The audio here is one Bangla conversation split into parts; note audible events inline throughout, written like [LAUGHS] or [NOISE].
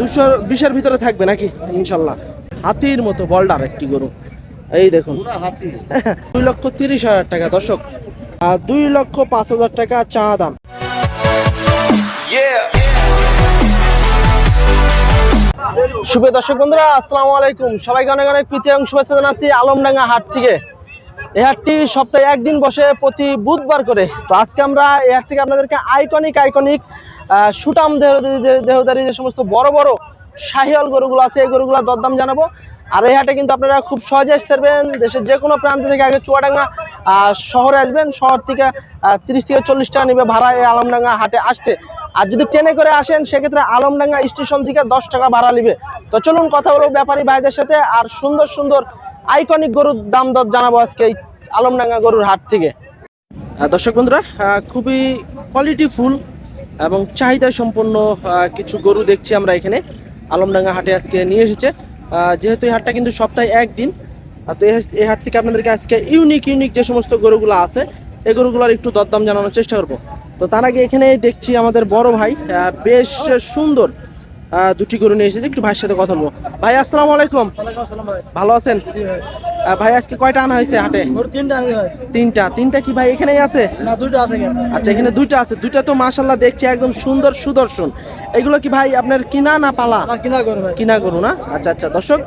দুশো বিশের ভিতরে থাকবে নাকি? ইনশাল্লাহ। হাতির মতো বল্ডার একটি গরু। এই দেখুন। [LAUGHS] দুই লক্ষ তিরিশ হাজার টাকা দর্শক। আর দুই লক্ষ পাঁচ হাজার টাকা চা দাম। শুভ দর্শক বন্ধুরা আসসালামু আলাইকুম। সবাইকে অনেক অনেক প্রীতি এবং শুভেচ্ছা জানাচ্ছি আলমডাঙ্গা হাট থেকে। এই হাটটি সপ্তাহে একদিন বসে প্রতি বুধবার করে। তো আজকে আমরা এই হাট থেকে আপনাদেরকে আইকনিক আইকনিক সুটাম দেহ- দেহদারি যে সমস্ত বড় বড় শাহিয়াল গরুগুলো আছে, এই গরুগুলোর দরদাম জানাব। আর এই হাটে কিন্তু আপনারা খুব সহজে আসতে পারবেন। দেশের যে কোনো প্রান্ত থেকে আগে চুয়াডাঙ্গা শহরে আসবেন। শহর থেকে তিরিশ থেকে চল্লিশ টাকা নেবে ভাড়া এই আলমডাঙ্গা হাটে আসতে। আর যদি ট্রেনে করে আসেন, সেক্ষেত্রে আলমডাঙ্গা স্টেশন থেকে দশ টাকা ভাড়া নেবে। তো চলুন কথা বলব ব্যাপারী ভাইদের সাথে আর সুন্দর সুন্দর আইকনিক গরুর দাম দর জানাব আজকে এই আলমডাঙ্গা গরুর হাট থেকে। দর্শক বন্ধুরা খুবই কোয়ালিটি ফুল এবং চাহিদা সম্পন্ন কিছু গরু দেখছি আমরা এখানে। আলমডাঙ্গা হাটে আজকে নিয়ে এসেছে। যেহেতু এই হাটটা কিন্তু সপ্তাহে একদিন তো এই হাট- থেকে আপনাদেরকে আজকে ইউনিক ইউনিক যে সমস্ত গরুগুলো আছে এই গরুগুলোর একটু দরদাম জানানোর চেষ্টা করব। তো তার আগে এখানে দেখছি আমাদের বড় ভাই বেশ সুন্দর দুটি গরু নিয়ে এসেছে। একটু ভাইয়ের সাথে কথা বলব। ভাই আসসালামু আলাইকুম। ভালো আছেন? ভাই আজকে কয়টা আনা হয়েছে হাটে? তিনটা তিনটা। কি ভাই এখানেই আছে? আচ্ছা এখানে দুইটা আছে। দুইটা তো মাশাল্লাহ দেখছি একদম সুন্দর সুদর্শন। এগুলো কি ভাই আপনার কিনা না পালা? কিনা গরু না? আচ্ছা আচ্ছা দর্শক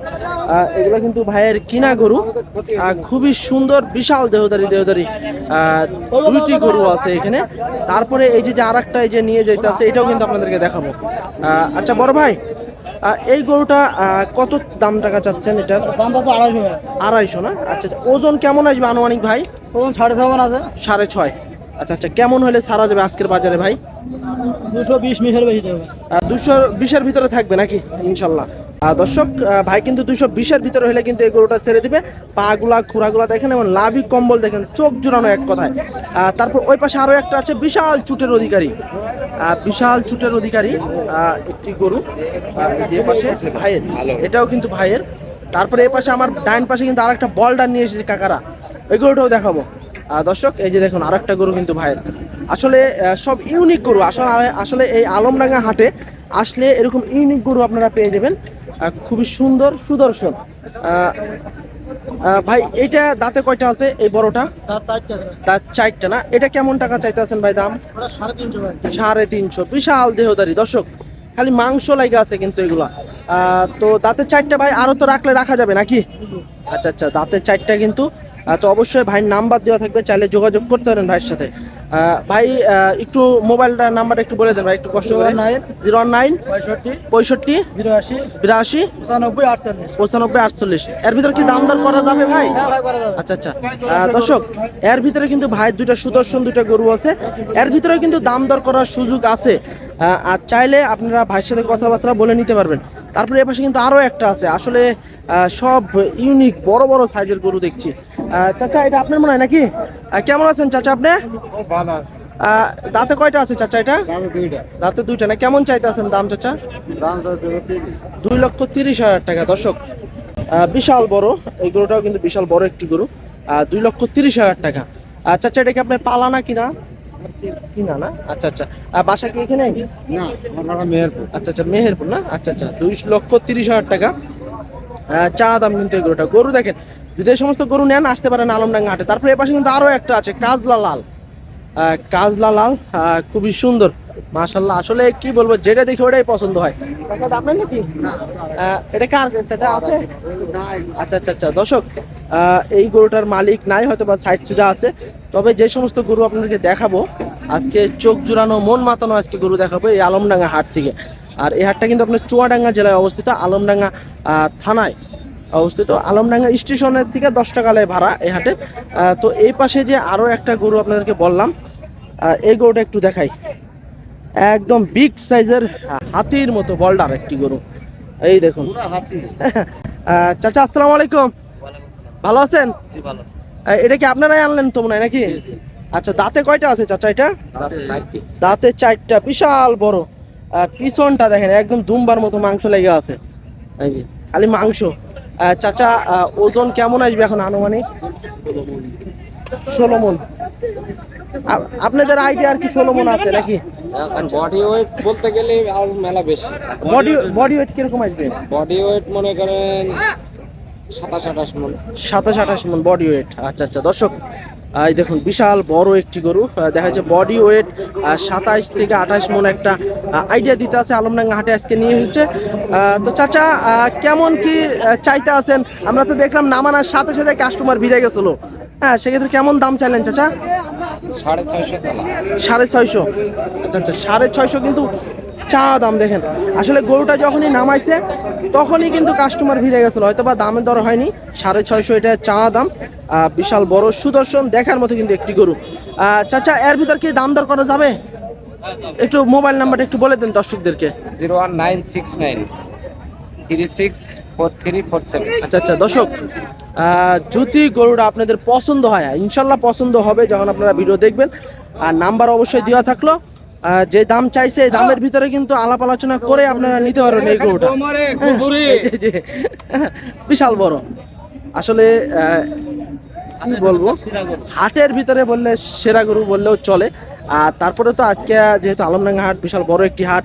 এগুলো কিন্তু ভাইয়ের কিনা গরু। খুবই সুন্দর বিশাল দেহদারি দেহদারি দুইটি গরু আছে এখানে। তারপরে এই যে যে আর একটা এই যে নিয়ে যেতে আছে এটাও কিন্তু আপনাদেরকে দেখাবো। আচ্ছা বড় ভাই এই গরুটা কত দাম টাকা চাচ্ছেন এটার? আড়াইশো আড়াইশো না? আচ্ছা আচ্ছা। ওজন কেমন আসবে আনুমানিক ভাই? ওজন সাড়ে ছয় আছে। সাড়ে ছয়। আচ্ছা আচ্ছা কেমন হলে সারা যাবে আজকের বাজারে ভাই? দুশো বিশ মিশের বেশি দুশো বিশের ভিতরে থাকবে নাকি? ইনশাল্লাহ। দর্শক ভাই কিন্তু দুইশো বিশের ভিতরে হলে কিন্তু এই গরুটা ছেড়ে দিবে। পাগুলা, খুরাগুলা দেখেন এবং লাভি কম্বল দেখেন, চোখ জুড়ানো এক কথায়। তারপর ওই পাশে আরও একটা আছে, বিশাল চুটের অধিকারী। বিশাল চুটের অধিকারী একটি গরু। পাশে ভাইয়ের, এটাও কিন্তু ভাইয়ের। তারপরে এই পাশে আমার ডাইন পাশে কিন্তু আরেকটা বলডার নিয়ে এসেছে কাকারা। এই গরুটাও দেখাবো। দর্শক, এই যে দেখুন, আরেকটা গরু কিন্তু ভাইয়ের। আসলে সব ইউনিক গরু। আসলে আসলে এই আলমডাঙ্গা হাটে আসলে এরকম ইউনিক গরু আপনারা পেয়ে যাবেন। খুবই সুন্দর সুদর্শন ভাই এটা দাঁতে কয়টা আছে এই বড়টা? দাঁত চারটা। না? এটা কেমন টাকা চাইতেছেন ভাই দাম? সাড়ে তিনশো সাড়ে তিনশো। বিশাল দেহদারি। দর্শক খালি মাংস লাগে আছে কিন্তু এগুলা। আহ, তো দাঁতের চারটা ভাই আরও তো রাখলে রাখা যাবে নাকি? আচ্ছা আচ্ছা দাঁতের চারটা কিন্তু তো অবশ্যই ভাইয়ের নাম্বার দেওয়া থাকবে চাইলে যোগাযোগ করতে পারেন ভাইয়ের সাথে। ভাই একটু মোবাইলটা নাম্বারটা একটু বলে দেন ভাই একটু কষ্ট করে। nine জিরো নাইন পঁয়ষট্টি পঁয়ষট্টি বিরাশি বিরাশি পঁচানব্বই আটচল্লিশ। পঁচানব্বই আটচল্লিশ। এর ভিতরে কি দাম দর করা যাবে ভাই? হ্যাঁ ভাই আচ্ছা আচ্ছা। দর্শক এর ভিতরে কিন্তু ভাইয়ের দুইটা সুদর্শন দুইটা গরু আছে। এর ভিতরে কিন্তু দাম দর করার সুযোগ আছে। আর চাইলে আপনারা ভাইয়ের সাথে কথাবার্তা বলে নিতে পারবেন। তারপরে এ পাশে কিন্তু আরও একটা আছে। আসলে সব ইউনিক বড় বড় সাইজের গরু দেখছি। চাচা এটা আপনার মনে হয় নাকি? কেমন আছেন চাচা আপনি? দাঁতে কয়টা আছে চাচা এটা? দাঁতে দুইটা। না? কেমন চাইতে আছেন দাম চাচা? দুই লক্ষ তিরিশ। হাজার টাকা দর্শক। বিশাল বড়। এই গরুটাও কিন্তু বিশাল বড় একটি গরু। দুই লক্ষ তিরিশ হাজার টাকা। আচ্ছা এটা কি আপনার পালানা কিনা? কিনা না? আচ্ছা আচ্ছা। আর বাসা কি এখানে? না মেহেরপুর। আচ্ছা আচ্ছা মেহেরপুর না? আচ্ছা আচ্ছা। দুই লক্ষ তিরিশ হাজার টাকা। চা দাম কিন্তু এই গরুটা। গরু দেখেন যদি এই সমস্ত গরু নেন, আসতে পারেন আলমডাঙ্গা হাটে। তারপরে এ পাশে কিন্তু আরও একটা আছে, কাজলা লাল। কাজলা লাল খুবই সুন্দর মাশাল্লাহ আসলে কি বলব, যেটা দেখি ওটাই পছন্দ হয়। আপনার এটা কার? চাচা, আছে? আচ্ছা আচ্ছা আচ্ছা। দর্শক এই গরুটার মালিক নাই হয়তো বা সাইজ সুজা আছে। তবে যে সমস্ত গরু আপনাদেরকে দেখাবো, আজকে চোখ জুড়ানো, মন মাতানো আজকে গরু দেখাবো এই আলমডাঙ্গা হাট থেকে। আর এই হাটটা কিন্তু আপনার চুয়াডাঙ্গা জেলায় অবস্থিত, আলমডাঙ্গা থানায়। অবস্থিত। আলমডাঙ্গা স্টেশনের থেকে দশ টাকা লেয় ভাড়া এই হাটে। তো এই পাশে যে আরও একটা গরু আপনাদেরকে বললাম এই গরুটা একটু দেখাই। একদম বিগ সাইজের হাতির মতো বল্ডার একটি গরু। এই দেখুন। [LAUGHS] চাচা আসসালামু আলাইকুম। ভালো আছেন? এটা কি আপনারাই আনলেন তো মনে হয় নাকি? আচ্ছা দাঁতে কয়টা আছে চাচা এটা? দাঁতে চারটা। বিশাল বড়। পিছনটা দেখেন একদম দুমবার মতো মাংস লেগে আছে। খালি মাংস। চাচা ওজন কেমন আসবে এখন আনুমানিক? ষোলো মন। আপনাদের আইডিয়া আর কি ষোলো মন আছে নাকি? বডি ওয়েট বলতে গেলে আর মেলা বেশি। বডি বডি ওয়েট কীরকম আসবে? বডি ওয়েট মনে করেন সাতাশ আঠাশ মন। সাতাশ আঠাশ মন বডি ওয়েট আচ্ছা আচ্ছা দর্শক এই দেখুন বিশাল বড় একটি গরু। দেখা যাচ্ছে বডি ওয়েট সাতাইশ থেকে আঠাশ মন একটা আইডিয়া দিতে আছে আলমডাঙ্গা হাটে আজকে নিয়ে এসেছে। তো চাচা কেমন কি চাইতে আছেন? আমরা তো দেখলাম নামানোর সাথে সাথে কাস্টমার ভিড়ে গেছিল। হ্যাঁ সেক্ষেত্রে কেমন দাম চাইলেন চাচা? সাড়ে ছয়শো সাড়ে ছয়শো। আচ্ছা আচ্ছা সাড়ে ছয়শো কিন্তু চা দাম দেখেন। আসলে গরুটা যখনই নামাইছে তখনই কিন্তু কাস্টমার ভিড়ে গেছিল হয়তো বা দামের দর হয়নি সাড়ে ছয়শো এটা চা দাম বিশাল বড় সুদর্শন দেখার মতো কিন্তু একটি গরু। চাচা এর ভিতর কি দাম দর করা যাবে? একটু মোবাইল নাম্বারটা একটু বলে দেন দর্শকদেরকে। Zero one nine six nine three six four three four seven. আচ্ছা আচ্ছা দর্শক যদি গরুটা আপনাদের পছন্দ হয় ইনশাল্লাহ পছন্দ হবে যখন আপনারা ভিডিও দেখবেন। আর নাম্বার অবশ্যই দেওয়া থাকল যে দাম চাইছে দামের ভিতরে কিন্তু আলাপ আলোচনা করে আপনারা নিতে পারবেন এই গরুটা। এই যে- যে, বিশাল বড়। আসলে কি বলব? হাটের ভিতরে বললে সেরা গরু বললেও চলে। আর তারপরে তো আজকে যেহেতু আলমডাঙ্গা হাট বিশাল বড় একটি হাট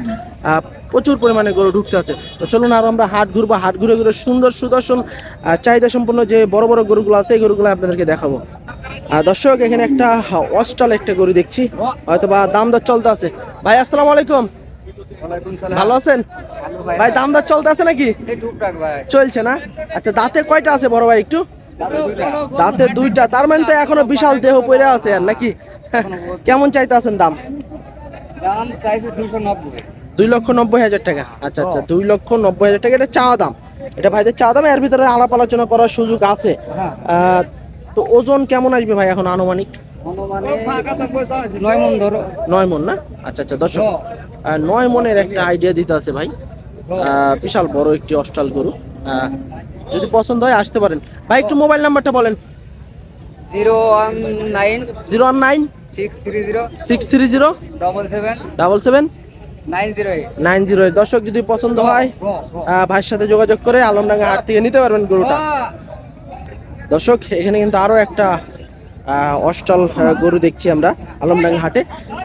প্রচুর পরিমাণে গরু ঢুকতে আছে। তো চলুন আর আমরা হাট ঘুরবো হাট ঘুরে ঘুরে সুন্দর সুদর্শন চাহিদা সম্পন্ন যে বড় বড় গরুগুলো আছে এই গরুগুলো আপনাদেরকে দেখাবো। দর্শক এখানে একটা অস্টাল একটা গরু দেখছি। হয়তো বা দাম দর চলতে আছে। ভাই আসসালামু আলাইকুম। ভালো আছেন? ভাই দাম দর চলতে আছে নাকি? চলছে না? আচ্ছা দাঁতে কয়টা আছে বড় ভাই একটু? দাঁতে দুইটা। তার মানে তো এখনও বিশাল দেহ পড়ে আছে আর নাকি? কেমন চাইতে আছেন দাম? দাম চাইছে দুশো নব্বই। দুই লক্ষ নব্বই হাজার টাকা। আচ্ছা আচ্ছা দুই লক্ষ নব্বই হাজার টাকা। এটা চাওয়া দাম। এটা ভাইদের চাওয়া দাম এর ভিতরে আলাপ আলোচনা করার সুযোগ আছে। আহ, তো ওজন কেমন আসবে ভাই এখন আনুমানিক? নয় মন ধরো। নয় মন না? আচ্ছা আচ্ছা দর্শক নয় মনের একটা আইডিয়া দিতে আছে ভাই। বিশাল বড় একটি অস্টাল গরু। যদি পছন্দ হয় আসতে পারেন। ভাই একটু মোবাইল নাম্বারটা বলেন। Zero one nine zero one nine six three zero six three zero double seven double seven nine zero দর্শক যদি পছন্দ হয় ভাইয়ের সাথে যোগাযোগ করে আলমডাঙ্গা হাট থেকে নিতে পারবেন গরুটা। দর্শক এখানে কিন্তু আরও একটা আহ, অস্টল গরু দেখছি আমরা আলমডাঙ্গা হাটে।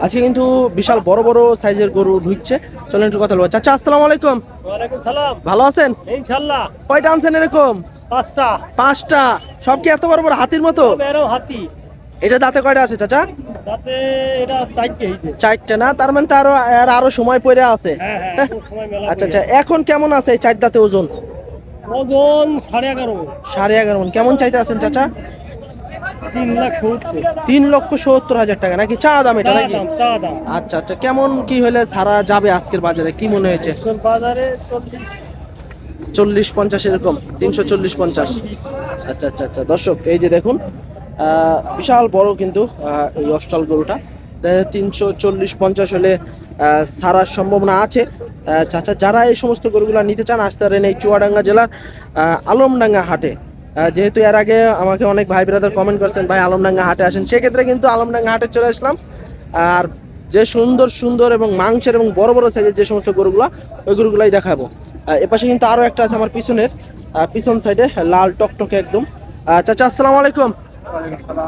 আজকে কিন্তু বিশাল বড় বড় সাইজের গরু ঢুকছে। চলেন একটু কথা বলব। চাচা আসসালামু আলাইকুম। ভালো আছেন? কয়টা আনছেন এরকম? পাঁচটা। পাঁচটা। সব কি এত বড় বড় হাতির মতো? হাতি। এটা দাঁতে কয়টা আছে চাচা? চারটে না? তার মানে তো আরও আর আরও সময় পড়ে আছে। হ্যাঁ হ্যাঁ আচ্ছা আচ্ছা এখন কেমন আছে চার দাঁতে ওজন? ওজন সাড়ে এগারো। সাড়ে এগারো মন। কেমন চাইতে আছেন চাচা? তিন লাখ সত্তর। তিন লক্ষ সত্তর হাজার টাকা। নাকি চা দাম এটা চা নাকি? দাম চা দাম। আচ্ছা আচ্ছা। কেমন কি হলে ছাড়া যাবে আজকের বাজারে? কি মনে হয়েছে? বাজারে চল্লিশ। পঞ্চাশ এরকম। তিনশো চল্লিশ পঞ্চাশ। আচ্ছা আচ্ছা আচ্ছা। দর্শক এই যে দেখুন বিশাল বড় কিন্তু এই অস্টাল গরুটা। তিনশো চল্লিশ পঞ্চাশ হলে সারার সম্ভাবনা আছে। চাচা যারা এই সমস্ত গরুগুলো নিতে চান আসতে পারেন এই চুয়াডাঙ্গা জেলার আলমডাঙ্গা হাটে। যেহেতু এর আগে আমাকে অনেক ভাই ব্রাদার কমেন্ট করছেন ভাই আলমডাঙ্গা হাটে আসেন। সেক্ষেত্রে কিন্তু আলমডাঙ্গা হাটে চলে আসলাম। আর যে সুন্দর সুন্দর এবং মাংসের এবং বড় বড় সাইজের যে সমস্ত গরুগুলো ওই গরুগুলাই দেখাবো। এপাশে কিন্তু আরও একটা আছে আমার পিছনের পিছন সাইডে লাল টকটকে একদম। চাচা আসসালামু আলাইকুম।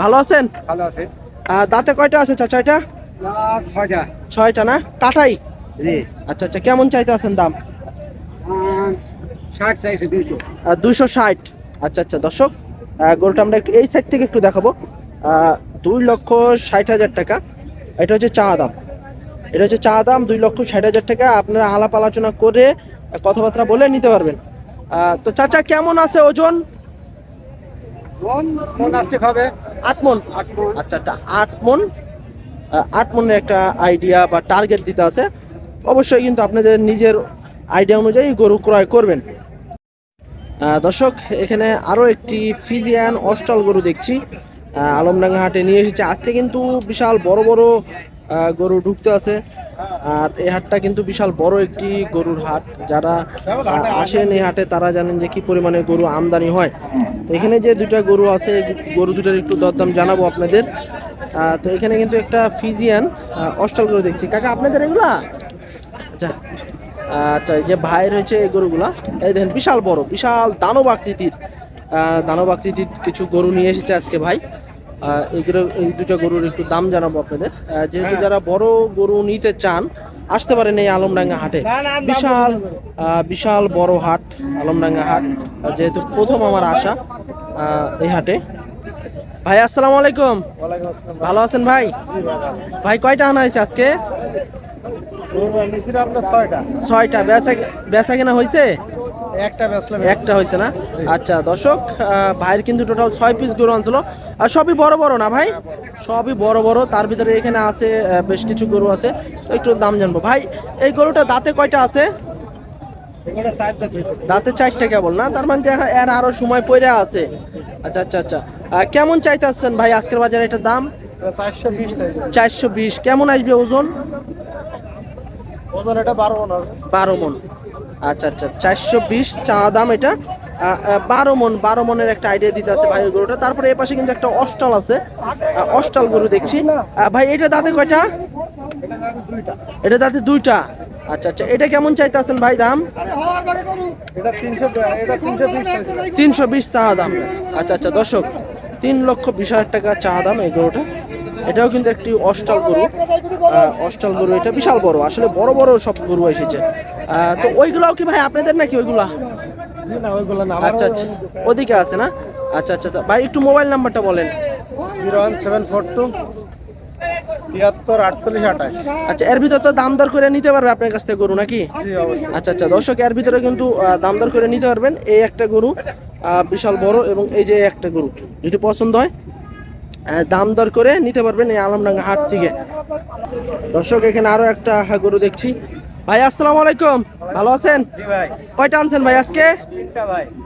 ভালো আছেন? ভালো আছে। আহ, দাঁতে কয়টা আছে চাচা এটা? ছয়টা। ছয়টা না? কাটাই? আচ্ছা আচ্ছা কেমন চাইতে আছেন দাম? ষাট চাইছে দুইশো। দুইশো ষাট। আচ্ছা আচ্ছা দর্শক গরুটা আমরা একটু এই সাইড থেকে একটু দেখাবো। দুই লক্ষ ষাট হাজার টাকা। এটা হচ্ছে চা দাম। এটা হচ্ছে চা দাম দুই লক্ষ ষাট হাজার টাকা। আপনারা আলাপ আলোচনা করে কথাবার্তা বলে নিতে পারবেন। তো চাচা কেমন আছে ওজন? মন আসতে হবে। আট মন। আচ্ছা আট মন আট মনের একটা আইডিয়া বা টার্গেট দিতে আছে। অবশ্যই কিন্তু আপনাদের নিজের আইডিয়া অনুযায়ী গরু ক্রয় করবেন। দর্শক, এখানে আরও একটি ফিজিয়ান অস্টল গরু দেখছি। আলমডাঙ্গা হাটে নিয়ে এসেছে। আজকে কিন্তু বিশাল বড় বড় গরু ঢুকতে আছে। আর এই হাটটা কিন্তু বিশাল বড় একটি গরুর হাট। যারা আসেন এই হাটে, তারা জানেন যে কি পরিমাণে গরু আমদানি হয়। তো এখানে যে দুটা গরু আছে গরু দুটার একটু দরদাম জানাব আপনাদের। তো এখানে কিন্তু একটা ফিজিয়ান অস্টল গরু দেখছি। কাকা আপনাদের এগুলা? আচ্ছা। আচ্ছা এই যে ভাই রয়েছে এই গরুগুলা এই দেখেন বিশাল বড় বিশাল দানব আকৃতির। দানব আকৃতির কিছু গরু নিয়ে এসেছে আজকে ভাই। আহ, এইগুলো এই দুটো গরুর একটু দাম জানাব আপনাদের। যেহেতু যারা বড় গরু নিতে চান আসতে পারেন এই আলমডাঙ্গা হাটে। বিশাল বিশাল বড় হাট আলমডাঙ্গা হাট যেহেতু প্রথম আমার আসা এই হাটে। ভাই আসসালামু আলাইকুম। ভালো আছেন ভাই? ভাই কয়টা আনা হয়েছে আজকে? ছয়টা। ছয়টা। বেচা বেচা কেনা হয়েছে? একটা একটা হয়েছে না? আচ্ছা দর্শক ভাইয়ের কিন্তু টোটাল ছয় পিস গরু আনছিল। আর সবই বড় বড় না ভাই? সবই বড় বড়। তার ভিতরে এখানে আছে বেশ কিছু গরু আছে। তো একটু দাম জানব। ভাই এই গরুটা দাঁতে কয়টা আছে? দাঁতে চারটা কেবল না? তার মানে দেখা এর আরও সময় পড়ে আছে। আচ্ছা আচ্ছা আচ্ছা। কেমন চাইতেছেন ভাই আজকের বাজারে এটার দাম? চারশো বিশ চারশো বিশ। কেমন আসবে ওজন? ওজন এটা বারো মন বারো মন। আচ্ছা আচ্ছা চারশো বিশ চা দাম এটা। বারো মন বারো মনের একটা আইডিয়া দিতে আছে ভাই গরুটা। তারপরে এ পাশে কিন্তু একটা অস্টাল আছে। অস্টাল গরু দেখছি। ভাই এটা দাঁতে কয়টা? এটা দাঁতে দুইটা। আচ্ছা আচ্ছা। এটা কেমন চাইতেছেন ভাই দাম? এটা তিনশো বিশ চা দাম। আচ্ছা আচ্ছা দর্শক তিন লক্ষ বিশ হাজার টাকা চা দাম এই গরুটা। এটাও কিন্তু একটি অস্টাল গরু। অস্টাল গরু এটা বিশাল বড় আসলে বড় বড় সব গরু এসেছে। তো ওইগুলাও কি ভাই আপনাদের নাকি ওইগুলা? আচ্ছা আচ্ছা ওদিকে আছে না? আচ্ছা আচ্ছা ভাই একটু মোবাইল নাম্বারটা বলেন। Zero one seven four two তিয়াত্তর আটচল্লিশ আঠাশ। আচ্ছা এর ভিতর তো দাম দর করে নিতে পারবে আপনার কাছ থেকে গরু নাকি? আচ্ছা আচ্ছা দর্শক এর ভিতরে কিন্তু দাম দর করে নিতে পারবেন। এই একটা গরু বিশাল বড় এবং এই যে একটা গরু যদি পছন্দ হয়? দাম দর করে নিতে পারবেন এই আলমডাঙ্গা হাট থেকে। দর্শক এখানে আরও একটা গরু দেখছি। ভাই আসসালামু আলাইকুম। ভালো আছেন? কয়টা আনছেন ভাই আজকে?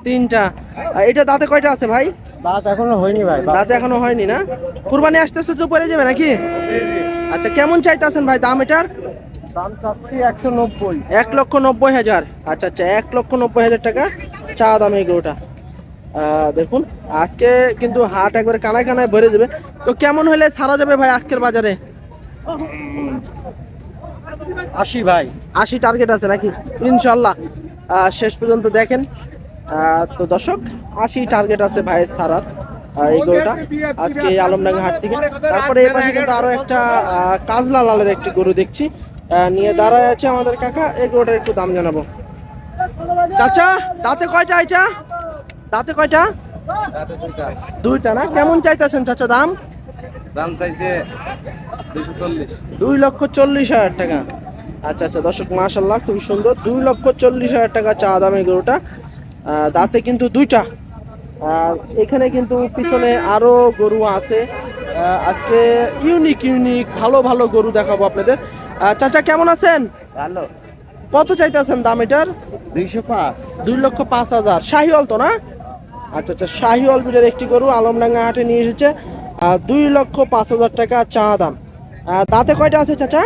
তিনটা ভাই। এটা দাঁতে কয়টা আছে ভাই? দাঁত এখনও হয়নি ভাই দাঁতে এখনও হয়নি না? কুরবানি আসতেছে তো পরে যাবে নাকি? আচ্ছা কেমন চাইতেছেন ভাই দাম এটার? দাম চাচ্ছি একশো নব্বই। এক লক্ষ নব্বই হাজার। আচ্ছা আচ্ছা এক লক্ষ নব্বই হাজার টাকা চা দাম এই গরুটা। দেখুন আজকে কিন্তু হাট একবারে কানায় কানায় ভরে যাবে। তো কেমন হলে ছাড়া যাবে ভাই আজকের বাজারে? আশি ভাই। আশি টার্গেট আছে নাকি? ইনশাল্লাহ শেষ পর্যন্ত দেখেন। তো দর্শক আশি টার্গেট আছে ভাইয়ের ছাড়ার আহ, এই গরুটা। আজকে এই আলমডাঙ্গা হাট থেকে। তারপরে এই পাশে কিন্তু আরও একটা কাজলা লালের একটি গরু দেখছি। নিয়ে দাঁড়ায় আছে আমাদের কাকা। এই গরুটার একটু দাম জানাব। চাচা তাতে কয়টা এটা? দাঁতে কয়টা? দুইটা। না? কেমন চাইতেছেন চাচা দাম? দাম চাইছে দুই লক্ষ চল্লিশ হাজার টাকা। আচ্ছা আচ্ছা দর্শক মাশাল্লাহ খুবই সুন্দর। দুই লক্ষ চল্লিশ হাজার টাকা চা দামে গরুটা। দাঁতে কিন্তু দুইটা। আর এখানে কিন্তু পিছনে আরও গরু আছে। আজকে ইউনিক ইউনিক ভালো ভালো গরু দেখাবো আপনাদের। চাচা কেমন আছেন? ভালো। কত চাইতেছেন দাম এটার? দুইশো পাঁচ। দুই লক্ষ পাঁচ হাজার। শাহিওয়াল তো না? আচ্ছা আচ্ছা শাহী অলবিটের একটি গরু আলমডাঙ্গা হাটে নিয়ে এসেছে। দুই লক্ষ পাঁচ হাজার টাকা চা দাম। দাঁতে কয়টা আছে চাচা?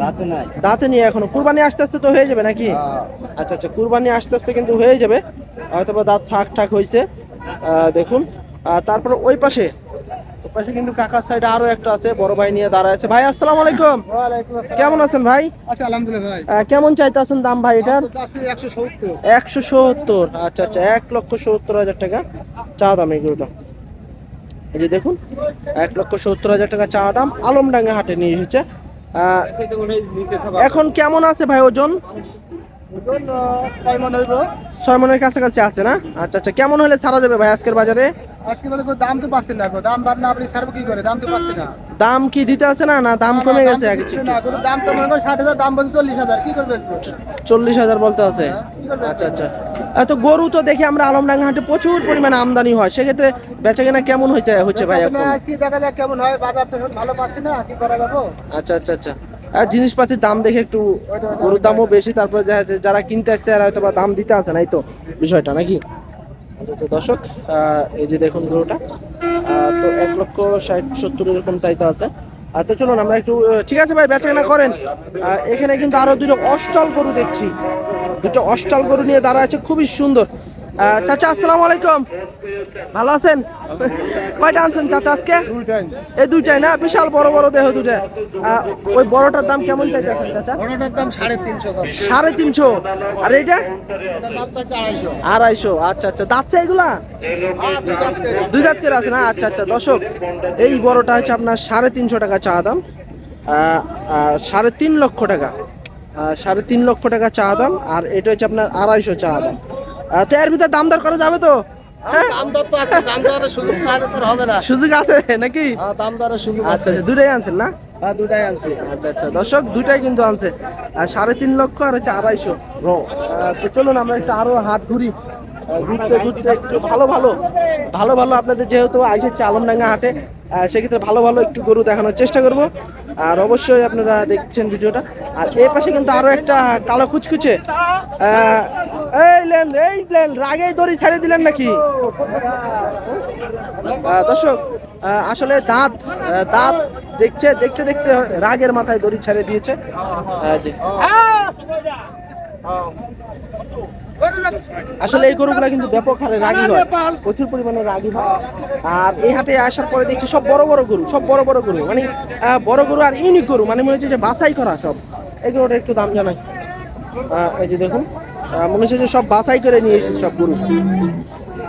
দাঁতে নাই। দাঁতে নিয়ে এখনও। কুরবানি আস্তে আস্তে তো হয়ে যাবে নাকি? আচ্ছা আচ্ছা কুরবানি আস্তে আস্তে কিন্তু হয়ে যাবে। হয়তো দাঁত ঠাক ঠাক হয়েছে দেখুন। তারপর ওই পাশে পাশে কিন্তু কাকার সাইডে আরও একটা আছে বড় ভাই নিয়ে দাঁড়ায় আছে। ভাই আসসালামু আলাইকুম। কেমন আছেন ভাই? আচ্ছা আলহামদুলিল্লাহ ভাই। কেমন চাইতেছেন দাম ভাই এটার? একশো সত্তর। আচ্ছা আচ্ছা এক লক্ষ সত্তর হাজার টাকা চা দাম এই যে দেখুন এক লক্ষ সত্তর হাজার টাকা চা দাম আলমডাঙ্গা হাটে নিয়ে এসেছে। এখন কেমন আছে ভাই ওজন? ছয় মনের কাছাকাছি আছে না? আচ্ছা আচ্ছা কেমন হলে ছাড়া যাবে ভাই আজকের বাজারে? আজকে বলে দাম তো পাচ্ছেন না দাম বাদ না আপনি ছাড়বো কি করে? দাম তো পাচ্ছি না। দাম কি দিতে আছে না? না দাম কমে গেছে আগে না কোনো দাম তো মনে করেন ষাট হাজার দাম বলছে চল্লিশ হাজার। কি বেচবো? চল্লিশ হাজার বলতে আছে? করবে আচ্ছা আচ্ছা। এত গরু তো দেখি আমরা আলমডাঙ্গা হাটে প্রচুর পরিমাণে আমদানি হয়। সেক্ষেত্রে বেচা কেনা কেমন হইতে হচ্ছে ভাই এখন? আজকে দেখা যাক কেমন হয়। বাজার তো ভালো পাচ্ছি না। কি করা যাব? আচ্ছা আচ্ছা আচ্ছা। আর জিনিসপাতির দাম দেখে একটু গরুর দামও বেশি, তারপরে দেখা যারা কিনতে আসছে আর হয়তো বা দাম দিতে আছে না, এই তো বিষয়টা, নাকি? আচ্ছা আচ্ছা দর্শক এই যে দেখুন গরুটা তো এক লক্ষ ষাট, সত্তর এরকম চাইতে আছে। আর তো চলুন, আমরা একটু ঠিক আছে ভাই, বেচা কেনা করেন। এখানে কিন্তু আরও দুটো অস্টাল গরু দেখছি। দুটো অস্টাল গরু নিয়ে দাঁড়া আছে, খুবই সুন্দর। চাচা আসসালামু আলাইকুম। ভালো আছেন? কয়টা আনছেন চাচা আজকে? এই দুইটাই না? বিশাল বড় বড় দেহ দুটা ওই বড়টার দাম কেমন চাইতেছেন চাচা? বড়টার দাম সাড়ে তিনশো সাড়ে তিনশো। আর এইটা? আড়াইশো। আচ্ছা আচ্ছা। দাঁতছে এগুলা? দুই দাঁত করে আছে না? আচ্ছা আচ্ছা। দর্শক এই বড়টা হচ্ছে আপনার সাড়ে তিনশো টাকা চা দাম। সাড়ে তিন লক্ষ টাকা। সাড়ে তিন লক্ষ টাকা চা দাম। আর এটা হচ্ছে আপনার আড়াইশো চা দাম। তো এর ভিতরে দাম দর করা যাবে তো? হ্যাঁ তো আছে সুযোগ নাকি? হ্যাঁ, আচ্ছা আছে। আচ্ছা দুটাই আনছেন না? হ্যাঁ দুটাই আনছি। আচ্ছা আচ্ছা দর্শক দুটাই কিন্তু আনছে। আর সাড়ে তিন লক্ষ আর হচ্ছে আড়াইশো। তো চলুন আমরা একটু আরও হাত ঘুরি। ঘুরতে ঘুরতে একটু ভালো ভালো ভালো ভালো আপনাদের যেহেতু আইসেছে আলমডাঙ্গা হাটে সেক্ষেত্রে ভালো ভালো একটু গরু দেখানোর চেষ্টা করব। আর অবশ্যই আপনারা দেখছেন ভিডিওটা। আর এর পাশে কিন্তু আরও একটা কালো কুচকুচে এই লেন এই লেন, রাগেই দড়ি ছেড়ে দিলেন নাকি? দর্শক আসলে দাঁত দাঁত দেখছে, দেখতে দেখতে রাগের মাথায় দড়ি ছেড়ে দিয়েছে। আসলে এই গরুগুলা কিন্তু ব্যাপক হারে রাগি হয়, প্রচুর পরিমাণে রাগি হয়। আর এই হাটে আসার পরে দেখছি সব বড় বড় গরু, সব বড় বড় গরু মানে বড় গরু আর ইউনিক গরু মানে মনে হচ্ছে যে বাছাই করা সব। এই একটু দাম জানাই। এই যে দেখুন। মনে হচ্ছে যে সব বাছাই করে নিয়ে এসেছে সব গরু।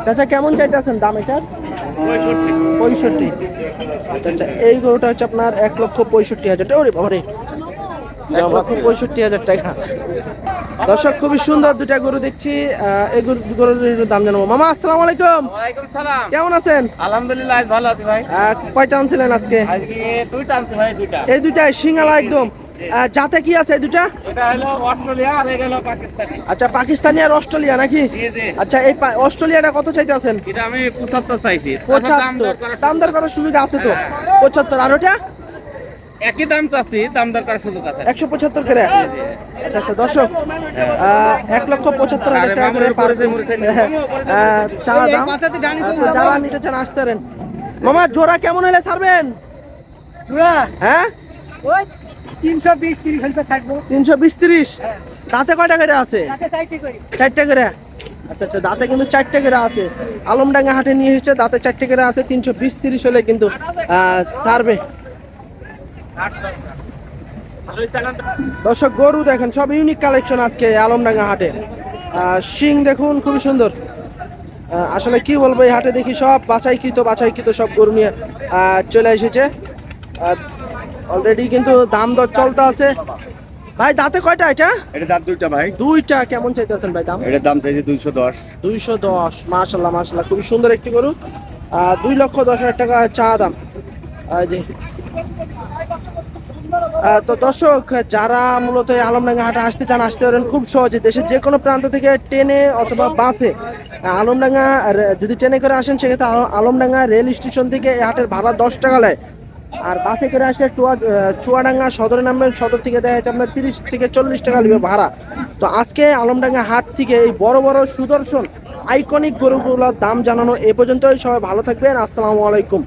চাচা কেমন চাইতেছেন দাম এটার? পঁয়ষট্টি। আচ্ছা আচ্ছা এই গরুটা হচ্ছে আপনার এক লক্ষ পঁয়ষট্টি হাজার টাকা। ওরে বাবারে এক লক্ষ পঁয়ষট্টি হাজার টাকা। দর্শক খুবই সুন্দর দুটা গরু দেখছি। এই গরু গরুর দাম জানাব। মামা আসসালামু আলাইকুম। সালাম। কেমন আছেন? আলহামদুলিল্লাহ ভালো আছি ভাই। কয়টা আনছিলেন আজকে? দুইটা আনছি ভাই দুইটা। এই দুইটা সিঙ্গালা একদম। যাতে কি আছে দুটা? এটা হলো অস্ট্রেলিয়া আর এটা হলো পাকিস্তানি। আচ্ছা পাকিস্তানি আর অস্ট্রেলিয়া নাকি? জি জি। আচ্ছা এই অস্ট্রেলিয়াটা কত চাইতে আছেন? এটা আমি পঁচাত্তর চাইছি। দাম দর করার সুবিধা আছে। তো? পঁচাত্তর। আর ওটা? একই দাম চাচ্ছি দাম দর করার সুযোগ আছে। একশো পঁচাত্তর করে? আচ্ছা আচ্ছা দর্শক আহ, এক লক্ষ পঁচাত্তর হাজার টাকা করে চা দাম? যারা নিতে চান আসতে পারেন। মামা জোড়া কেমন হলে ছাড়বেন? হ্যাঁ? ওই তিনশো বিশ তিরিশ তিরিশ? দাঁতে কয়টা করে আছে? চারটে করে। আচ্ছা আচ্ছা দাঁতে কিন্তু চারটে করে আছে। আলমডাঙ্গা হাটে নিয়ে এসেছে দাঁতে চারটে করে আছে। তিনশো বিশ তিরিশ হলে কিন্তু ছাড়বে দর্শক গরু দেখেন সব ইউনিক কালেকশন আজকে আলমডাঙ্গা হাটে। শিং দেখুন খুবই সুন্দর। আসলে কি বলব এই হাটে দেখি সব বাছাইকৃত বাছাইকৃত সব গরু নিয়ে চলে এসেছে। অলরেডি কিন্তু দাম দর চলতে আছে। ভাই দাঁতে কয়টা এটা? এটা দাঁত দুইটা ভাই। দুইটা কেমন চাইতেছেন ভাই দাম? এটার দাম চাইছে দুইশো দশ। দুইশো দশ মাশাল্লাহ মাশাল্লাহ খুবই সুন্দর একটি গরু। দুই লক্ষ দশ হাজার টাকা চা দাম। আহ, তো দর্শক যারা মূলত এই আলমডাঙ্গা হাটে আসতে চান আসতে পারেন খুব সহজে। দেশের যে কোনো প্রান্ত থেকে ট্রেনে অথবা বাসে আলমডাঙ্গা যদি ট্রেনে করে আসেন সেক্ষেত্রে আলমডাঙ্গা রেল স্টেশন থেকে এই হাটের ভাড়া দশ টাকা নেয়। আর বাসে করে আসলে চুয়াডাঙ্গা সদরে নামবেন, সদর থেকে দেখা যাচ্ছে আপনার তিরিশ থেকে চল্লিশ টাকা নেবে ভাড়া। তো আজকে আলমডাঙ্গা হাট থেকে এই বড় বড় সুদর্শন আইকনিক গরুগুলোর দাম জানানো এ পর্যন্তই। সবাই ভালো থাকবেন। আসসালামু আলাইকুম।